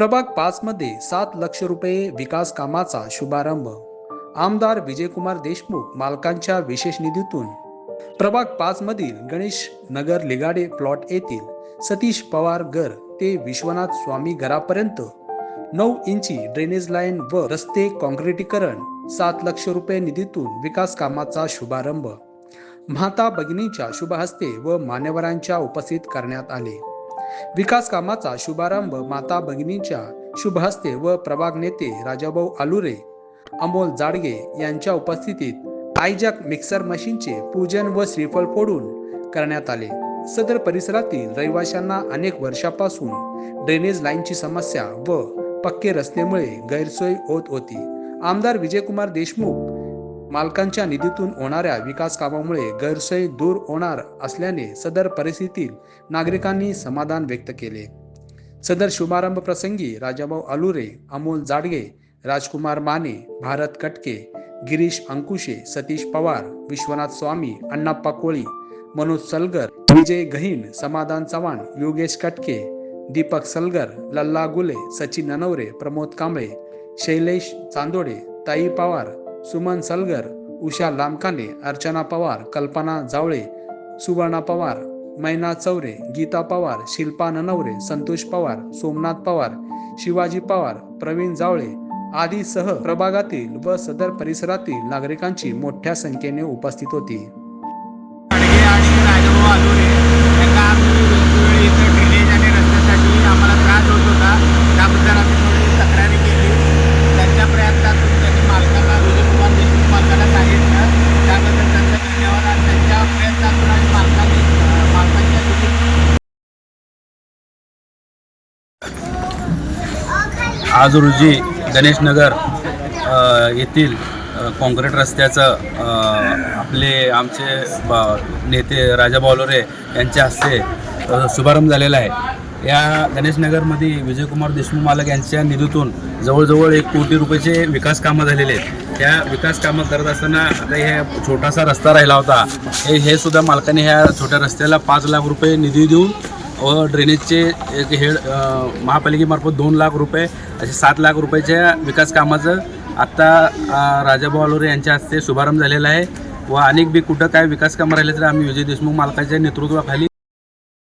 प्रभाग पाचमध्ये सात लक्ष रुपये विकास कामाचा शुभारंभ. आमदार विजयकुमार देशमुख मालकांच्या विशेष निधीतून. प्रभाग पाच मधील गणेश नगर लिगाडे प्लॉट येथील सतीश पवार घर ते विश्वनाथ स्वामी घरापर्यंत. नऊ इंची ड्रेनेज लाईन व रस्ते काँक्रिटीकरण सात लक्ष रुपये निधीतून विकास कामाचा शुभारंभ. म्हाता भगिनीच्या शुभहस्ते व मान्यवरांच्या उपस्थित करण्यात आले. विकास कामाचा शुभारंभ माता भगिनींच्या शुभहस्ते व प्रभाग नेते राजाभाऊ आलुरे अमोल जाडगे यांच्या उपस्थितीत आयजॅक मिक्सर मशीनचे पूजन व श्रीफळ फोडून करण्यात आले. सदर परिसरातील रहिवाशांना अनेक वर्षापासून ड्रेनेज लाईनची समस्या व पक्के रस्त्यामुळे गैरसोय होत होती. आमदार विजयकुमार देशमुख मालकांच्या निधीतून होणाऱ्या विकास कामामुळे गैरसोय दूर होणार असल्याने सदर परिस्थितीत नागरिकांनी समाधान व्यक्त केले. सदर शुभारंभ प्रसंगी राजाभाऊ आलुरे अमोल जाडगे राजकुमार माने भारत कटके गिरीश अंकुशे सतीश पवार विश्वनाथ स्वामी अण्णाप्पा कोळी मनोज सलगर विजय गहीन समाधान चव्हाण योगेश कटके दीपक सलगर लल्ला गुले सचिन ननवरे प्रमोद कांबळे शैलेश चांदोडे ताई पवार सुमन सलगर उषा लामकाने अर्चना पवार कल्पना जावळे सुवर्णा पवार मैना चौरे गीता पवार शिल्पा ननवरे संतोष पवार सोमनाथ पवार शिवाजी पवार प्रवीण जावळे आदीसह प्रभागातील व सदर परिसरातील नागरिकांची मोठ्या संख्येने उपस्थित होती. आज रोजी गणेशनगर येथील काँक्रीट रस्त्याचं आपले आमचे नेते राजा बावलोरे यांच्या हस्ते शुभारंभ झालेला आहे. या गणेशनगरमध्ये विजयकुमार देशमुख मालक यांच्या निधीतून जवळजवळ एक कोटी रुपयाचे विकास कामं झालेले आहेत. त्या विकास कामं करत असताना आता हे छोटासा रस्ता राहिला होता. हे हे सुद्धा मालकाने ह्या छोट्या रस्त्याला पाच लाख रुपये निधी देऊन व ड्रेनेजचे एक हेड महापालिकेमार्फत दोन लाख रुपये असे सात लाख रुपयाच्या विकास कामाचं आत्ता राजाभाऊ आलोरे यांच्या हस्ते शुभारंभ झालेला आहे. व अनेक बी कुठं काय विकास कामं राहिले तर आम्ही विजय देशमुख मालकाच्या नेतृत्वाखाली